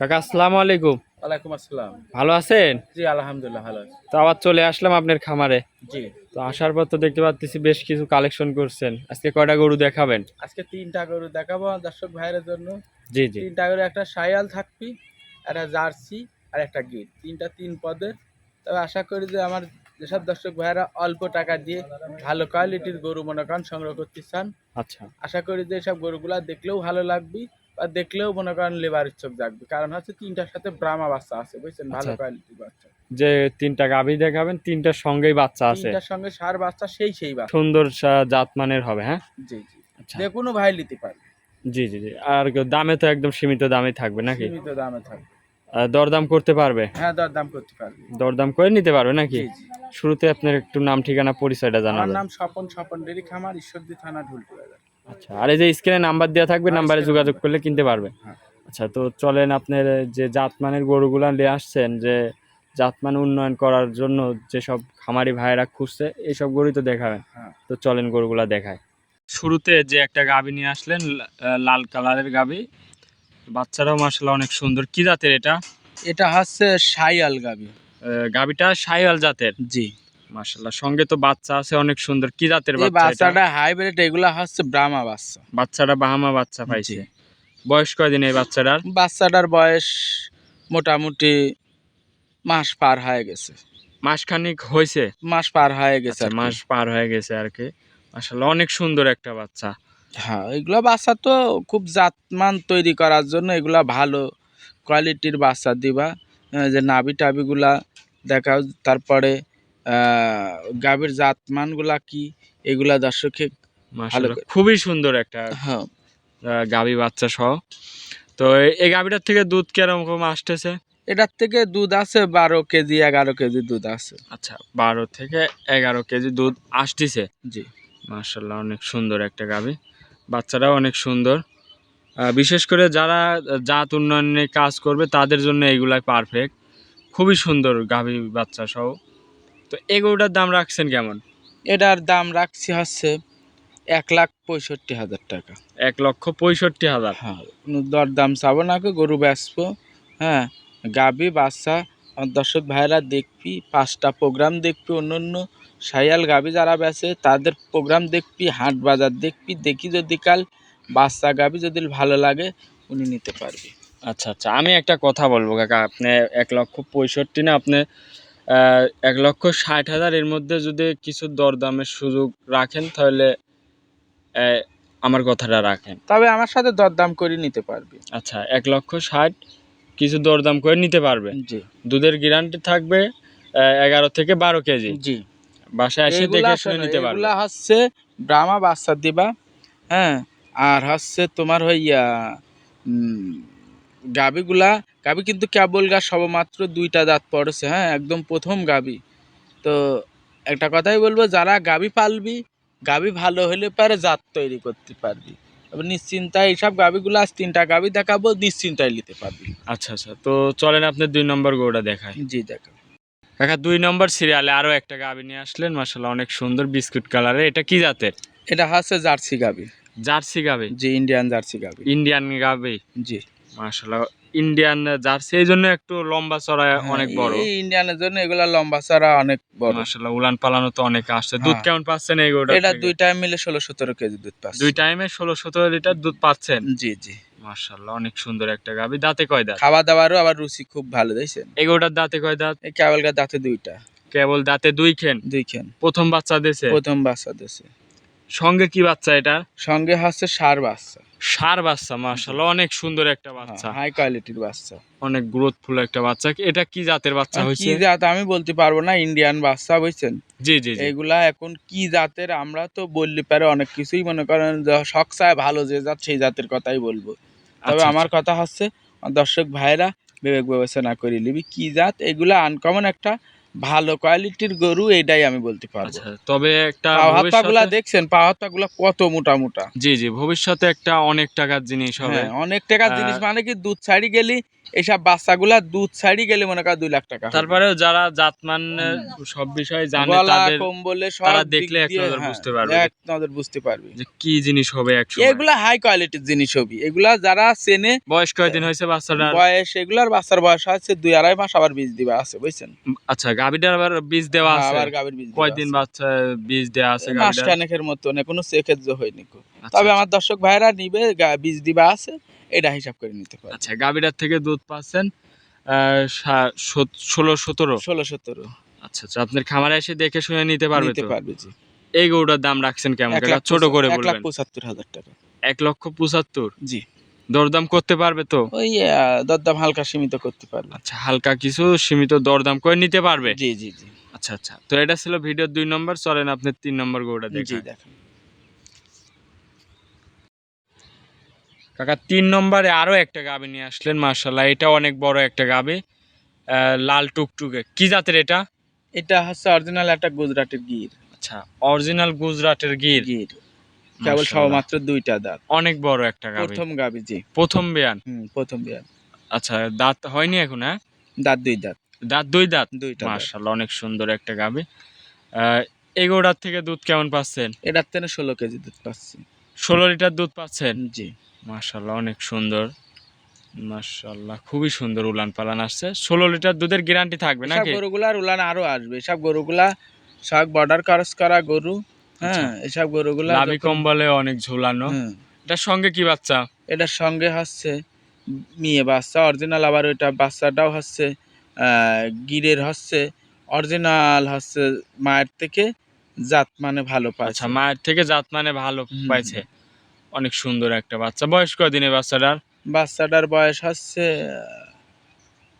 কাকা আসসালামু আলাইকুম ওয়ালাইকুম আসসালাম। ভালো আছেন? জি আলহামদুলিল্লাহ ভালো আছি। তো আবার চলে আসলাম আপনার খামারে। জি। তো আসার পর তো দেখতে পাচ্ছি বেশ কিছু কালেকশন করছেন। আজকে কয়টা গরু দেখাবেন? আজকে তিনটা গরু দেখাবো দর্শক ভাইয়ের জন্য। জি জি। তিনটা গরু একটা সায়াল থাকবি একটা জার্সি আর একটা তিনটা তিন পদের। তবে আশা করি যে আমার যেসব দর্শক ভাইয়েরা অল্প টাকা দিয়ে ভালো কোয়ালিটির গরু মনে করেন সংগ্রহ করতে চান আচ্ছা। আশা করি যে সব গরুগুলা দেখলেও ভালো লাগবে। বা দেখলেও মনে করেন লেবার ইচ্ছুক জাগবে। কারণ হচ্ছে তিনটার সাথে ব্রাহ্মা বাচ্চা আছে বুঝছেন? ভালো আচ্ছা। কোয়ালিটির বাচ্চা। যে তিনটা গাভী দেখাবেন তিনটার সঙ্গেই বাচ্চা আছে। তিনটার সঙ্গে সার বাচ্চা সেই সেই বাচ্চা। সুন্দর জাতমানের হবে হ্যাঁ? জি জি। আচ্ছা। যে কোনো ভাই নিতে পারে। জি জি জি। আর দামে তো একদম সীমিত দামে থাকবে নাকি? সীমিত দামে থাকবে। দরদাম করতে পারবে? হ্যাঁ দরদাম করতে পারবে। দরদাম করে নিতে পারবে নাকি? শুরুতে আপনার একটু নাম ঠিকানা পরিচয়টা জানাবেন। আমার নাম স্বপন স্বপন ডেরি খামার ঈশ্বরদী থানা ঢুলটি বাজার আচ্ছা আর এই যে স্ক্রিনে নাম্বার দেওয়া থাকবে নাম্বারে যোগাযোগ করলে কিনতে পারবে। হ্যাঁ। আচ্ছা তো চলেন আপনার যে জাতমানের গরুগুলা নিয়ে আসছেন যে জাতমান উন্নয়ন করার জন্য যেসব খামারি ভাইয়েরা খুঁজছে এইসব গরুই তো দেখাবেন। হ্যাঁ। তো চলেন গরুগুলা দেখায় শুরুতে যে একটা গাবি নিয়ে আসলেন লাল কালারের গাবি। বাচ্চারাও মাসাল্লাহ অনেক সুন্দর। কি জাতের এটা? এটা হচ্ছে সাইয়াল গাবি। আহ, গাবিটা সাইওয়াল জাতের। জি। মাসাল্লাহ সঙ্গে তো বাচ্চা আছে অনেক সুন্দর। কি জাতের বাচ্চা? বাচ্চাটা হাইব্রিড এগুলা হচ্ছে ব্রাহ্মা বাচ্চা। বাচ্চাটা বাহামা বাচ্চা পাইছে। বয়স কয়দিন এই বাচ্চাটার? বাচ্চাটার বয়স মোটামুটি মাস পার হয়ে গেছে। মাসখানিক হয়েছে? মাস পার হয়ে গেছে আচ্ছা। মাস পার হয়ে গেছে আর কি। আসলে অনেক সুন্দর একটা বাচ্চা। হ্যাঁ এগুলা বাচ্চা তো খুব জাতমান তৈরি করার জন্য এগুলা ভালো কোয়ালিটির বাচ্চা দিবা। যে নাভি টাবিগুলা দেখাও তারপরে গাভীর জাতমানগুলা কি? এগুলা দর্শকে খুবই সুন্দর একটা হ্যাঁ। গাভী বাচ্চা সহ। তো এই- গাভীটার থেকে দুধ কীরকম আসতেছে? এটার থেকে দুধ আছে বারো কেজি এগারো কেজি দুধ আছে। আচ্ছা বারো থেকে এগারো কেজি দুধ আসতেছে। জি। মার্শাল্লাহ অনেক সুন্দর একটা গাভী। বাচ্চারাও অনেক সুন্দর। বিশেষ করে যারা জাত উন্নয়নে কাজ করবে তাদের জন্য এইগুলাই পারফেক্ট খুবই সুন্দর গাভী বাচ্চা সহ। তো এগুলোটার দাম রাখছেন কেমন? এটার দাম রাখছি হচ্ছে এক লাখ পঁয়ষট্টি হাজার টাকা। এক লক্ষ পঁয়ষট্টি হাজার। হ্যাঁ দর দাম চাবো না গরু বেচবো হ্যাঁ? গাবি বাচ্চা দর্শক ভাইরা দেখবি পাঁচটা প্রোগ্রাম দেখবি অন্য অন্য সাইয়াল গাবি যারা বেচে তাদের প্রোগ্রাম দেখবি হাট বাজার দেখবি দেখি যদি কাল বাচ্চা গাবি যদি ভালো লাগে উনি নিতে পারবি। আচ্ছা আচ্ছা আমি একটা কথা বলব কাকা আপনি এক লক্ষ পঁয়ষট্টি না আপনি এক লক্ষ ষাট হাজার এর মধ্যে যদি কিছু দরদামের সুযোগ রাখেন তাহলে আমার কথাটা রাখেন। তবে আমার সাথে দরদাম করে নিতে পারবে। আচ্ছা এক লক্ষ ষাট কিছু দরদাম করে নিতে পারবে? জি। দুধের গ্যারান্টি থাকবে এগারো থেকে বারো কেজি। জি। বাসায় এসে দেখে শুনে নিতে পারবে। এগুলা হচ্ছে ব্রাহ্মা বাচ্চা দিবা হ্যাঁ? আর হচ্ছে তোমার হইয়া উম, গাবিগুলা গাবি কিন্তু কেবল গা সবমাত্র দুইটা দাঁত পড়েছে হ্যাঁ একদম প্রথম গাবি। তো একটা কথাই বলব যারা গাবি পালবি গাবি ভালো হলে পারে জাত তৈরি করতে পারবি। তবে নিশ্চিন্তায় এইসব গাবিগুলো আজ তিনটা গাবি দেখাবো নিশ্চিন্তায় নিতে পারবি। আচ্ছা আচ্ছা তো চলেন আপনি দুই নম্বর গরুটা দেখায় জি দেখো। কাকা দুই নম্বর সিরিয়ালে আরও একটা গাবি নিয়ে আসলেন মাসাল্লাহ অনেক সুন্দর বিস্কুট কালারের। এটা কি জাতের? এটা হচ্ছে জার্সি গাবি। জার্সি গাবি? জি ইন্ডিয়ান জার্সি গাবি। ইন্ডিয়ান গাবি? জি। মাশাল্লাহ ইন্ডিয়ান জার্সি এই জন্য একটু লম্বা চড়া অনেক হ্যাঁ, বড়। এই ইন্ডিয়ানের জন্য এগুলা লম্বা চড়া অনেক বড়। উলান পালানো তো অনেক আসছে। দুধ হ্যাঁ। কেমন পাচ্ছেন এই এটা দুই টাইম মিলে ষোলো সতেরো কেজি দুধ পাচ্ছে। দুই টাইমে ষোলো সতেরো লিটার দুধ পাচ্ছেন? জি জি। মাশাল্লাহ অনেক সুন্দর একটা গাবি দাঁতে কয় দাঁত? খাওয়া দাওয়ারও আবার রুচি খুব ভালো দেখছেন? এই দাঁতে কয় দাঁত? এই কেবলকার দাঁতে দুইটা। কেবল দাঁতে দুই খেন? দুই খেন। প্রথম বাচ্চা দেশে প্রথম বাচ্চা দেশে সঙ্গে কি বাচ্চা এটা? সঙ্গে হচ্ছে সার বাচ্চা। সার বাচ্চা মাশাল্লাহ অনেক সুন্দর একটা বাচ্চা। হাই কোয়ালিটির বাচ্চা। অনেক গ্রোথফুল একটা বাচ্চা। এটা কি জাতের বাচ্চা হয়েছে? কি জাত আমি বলতে পারব না ইন্ডিয়ান বাচ্চা বুঝছেন? জি জি এগুলা এখন কি জাতের আমরা তো বললে পারে অনেক কিছুই মনে করেন যে শখ চায় ভালো যে জাত সেই জাতের কথাই বলব। তবে আচ্ছা, আমার কথা হচ্ছে দর্শক ভাইরা বিবেক বিবেচনা করে লিবি কি জাত? এগুলা আনকমন একটা ভালো কোয়ালিটির গরু এটাই আমি বলতে পারব। আচ্ছা তবে একটা পাহাত্তা গুলা ভবিষ্যতে দেখছেন পাহাত্তা গুলা কত মোটা মোটা। জি জি ভবিষ্যতে একটা অনেক টাকার জিনিস হবে। হ্যাঁ, অনেক টাকার জিনিস মানে কি দুধ ছাড়ি গেলি এইসব বাচ্চাগুলা দুধ ছাড়ি গেলে মনে কর দুই লাখ টাকা যারা জাতমানের সব বিষয়ে জানে তাদের কম্বলে তারা দেখলে এক নজর হ্যাঁ, বুঝতে পারবে। এক নজর বুঝতে পারবে। যে কি জিনিস হবে এক এগুলা হাই কোয়ালিটির জিনিস হবি। এগুলা যারা চেনে বয়স কয়দিন হয়েছে বাচ্চাটার? বয়স এগুলার বাচ্চার বয়স আছে দুই আড়াই মাস আবার বীজ দিবা আছে বুঝছেন? আচ্ছা গাবিটার আবার বীজ দেওয়া আছে? আবার গাভীর বীজ কয়দিন বাচ্চা বীজ দেওয়া আছে মাস খানেকের মতন কোনো চেকের হয়নি কো। আচ্ছা, তবে আচ্ছা। আমার দর্শক ভাইরা নিবে বীজ দিবা আছে এটা হিসাব করে নিতে পারে আচ্ছা গাবিটার থেকে দুধ পাচ্ছেন ষোলো সতেরো? ষোলো সতেরো। আচ্ছা আচ্ছা আপনার খামারে এসে দেখে শুনে নিতে পারবে নিতে পারবে জি। এই গরুটার দাম রাখছেন কেমন? এক ছোট করে এক লাখ পঁচাত্তর হাজার টাকা। এক লক্ষ পঁচাত্তর? জি। দরদাম করতে পারবে তো? ওই দরদাম হালকা সীমিত করতে পারবে। আচ্ছা হালকা কিছু সীমিত দরদাম করে নিতে পারবে? জি জি জি। আচ্ছা আচ্ছা। তো এটা ছিল ভিডিওর দুই নম্বর চলেন আপনি তিন নম্বর গরুটা জি দেখেন। কাকা তিন নম্বরে আরও একটা গাবি নিয়ে আসলেন মার্শাল্লাহ এটা অনেক বড় একটা গাবি লাল টুকটুকে। কি জাতের এটা? এটা হচ্ছে অরিজিনাল একটা গুজরাটের গির। আচ্ছা অরিজিনাল গুজরাটের গির। গির। কেবল সবমাত্র দুইটা দাঁত। অনেক বড় একটা গাবি। প্রথম গাবি জি। প্রথম বিয়ান? হুম প্রথম বিয়ার আচ্ছা দাঁত হয়নি এখন হ্যাঁ? দাঁত দুই দাঁত। দাঁত দুই দাঁত? দুইটা। মার্শাল্লাহ অনেক সুন্দর একটা গাবি। এই থেকে দুধ কেমন পাচ্ছেন? এটার থেকে ষোলো কেজি দুধ পাচ্ছি। ষোলো লিটার দুধ পাচ্ছেন? জি। মার্শাল্লাহ অনেক সুন্দর। মার্শাল্লাহ খুবই সুন্দর উলান পালান আসছে। ষোলো লিটার দুধের গ্যারান্টি থাকবে নাকি? গরুগুলার উলান আরও আসবে। সব গরুগুলা সব বর্ডার ক্রস করা গরু হ্যাঁ এসব গরুগুলা যখন- কম্বলে অনেক ঝুলানো। এটার সঙ্গে কি বাচ্চা? এটার সঙ্গে হচ্ছে মেয়ে বাচ্চা অরিজিনাল আবার ওইটা বাচ্চাটাও হচ্ছে আহ, গিরের হচ্ছে অরিজিনাল হচ্ছে মায়ের থেকে জাত মানে ভালো আচ্ছা পাচ্ছে মায়ের থেকে জাত মানে ভালো পাইছে। অনেক সুন্দর একটা বাচ্চা। বয়স কদিনে বাচ্চাটার? বাচ্চাটার বয়স হচ্ছে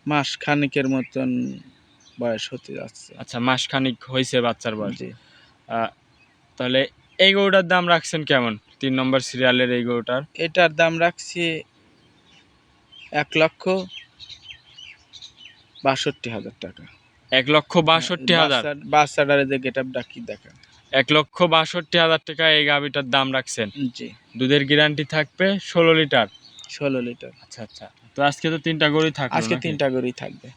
মাস খানিকের মতন বয়স হতে যাচ্ছে। আচ্ছা মাস খানিক হয়েছে বাচ্চার বয়স। তাহলে এই গরুটার দাম রাখছেন কেমন? তিন নম্বর সিরিয়ালের এই গরুটার? এটার দাম রাখছি এক লক্ষ বাষট্টি হাজার টাকা। এক লক্ষ বাষট্টি হাজার। বাচ্চা- বাচ্চাটারে যে গেট আপ ডাকি দেখা এক লক্ষ বাষট্টি হাজার টাকা এই গাভিটার দাম রাখছেন। জি। দুধের গ্যারান্টি থাকবে ষোলো লিটার। ষোলো লিটার। আচ্ছা আচ্ছা। তো আজকে তো তিনটা গরুই থাকবে আজকে তিনটা গরুই থাকবে।